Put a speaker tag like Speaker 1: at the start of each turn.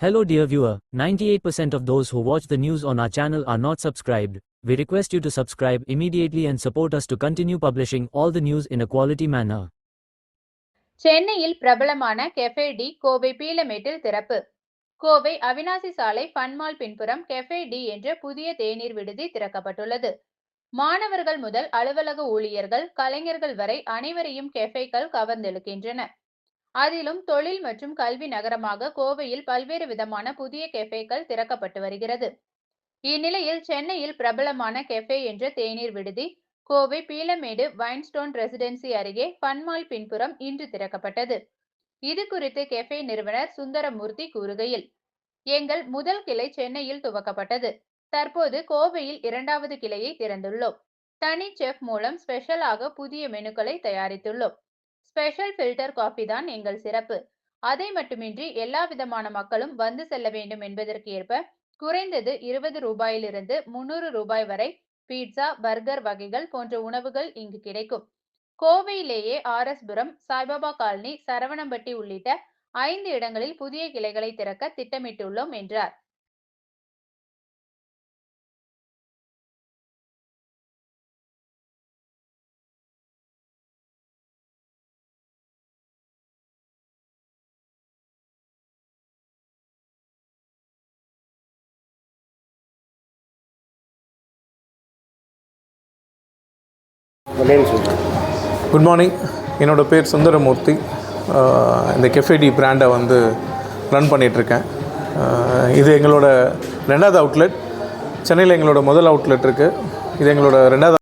Speaker 1: Hello dear viewer, 98% of those who watch the news on our channel are not subscribed. We request you to subscribe immediately and support us to continue publishing all the news in a quality manner.
Speaker 2: சென்னையில் பிரபலமான cafe D Kovai பீலமேட்டில் திறப்பு கோவை அவினாசி சாலை ஃபன்மால் பின்புறம் cafe D என்ற புதிய தேநீர் விடுதி திறக்கப்பட்டுள்ளது மாணவர்கள் முதல் அலுவலக ஊழியர்கள் கலைஞர்கள் வரை அனைவரையும் கெஃபேக்கள் கவர்ந்தெழுக்கின்றன அதிலும் தொழில் மற்றும் கல்வி நகரமாக கோவையில் பல்வேறு விதமான புதிய கெஃபேக்கள் திறக்கப்பட்டு வருகிறது. இந்நிலையில் சென்னையில் பிரபலமான கெஃபே என்ற தேநீர் விடுதி கோவை பீலமேடு வைன்ஸ்டோன் ரெசிடென்சி அருகே பன்மால் பின்புறம் இன்று திறக்கப்பட்டது. இது குறித்து கெஃபே நிறுவனர் சுந்தரமூர்த்தி கூறுகையில் எங்கள் முதல் கிளை சென்னையில் துவக்கப்பட்டது. தற்போது கோவையில் இரண்டாவது கிளையை திறந்துள்ளோம். தனி செஃப் மூலம் ஸ்பெஷலாக புதிய மெனுக்களை தயாரித்துள்ளோம். ஸ்பெஷல் ஃபில்டர் காஃபி தான் எங்கள் சிறப்பு. அதை மட்டுமின்றி எல்லா விதமான மக்களும் வந்து செல்ல வேண்டும் என்பதற்கு ஏற்ப குறைந்தது இருபது ரூபாயிலிருந்து முன்னூறு ரூபாய் வரை பீட்சா பர்கர் வகைகள் போன்ற உணவுகள் இங்கு கிடைக்கும். கோவையிலேயே R S Puram Saibaba colony Saravanampatti உள்ளிட்ட ஐந்து இடங்களில் புதிய கிளைகளை திறக்க திட்டமிட்டுள்ளோம் என்றார்.
Speaker 3: குட் மார்னிங் என்னோட பேர் சுந்தரமூர்த்தி. இந்த கெஃபேடி பிராண்டை வந்து ரன் பண்ணிகிட்ருக்கேன் இது எங்களோட ரெண்டாவது அவுட்லெட் சென்னையில் எங்களோட முதல் அவுட்லெட் இருக்குது இது எங்களோட ரெண்டாவது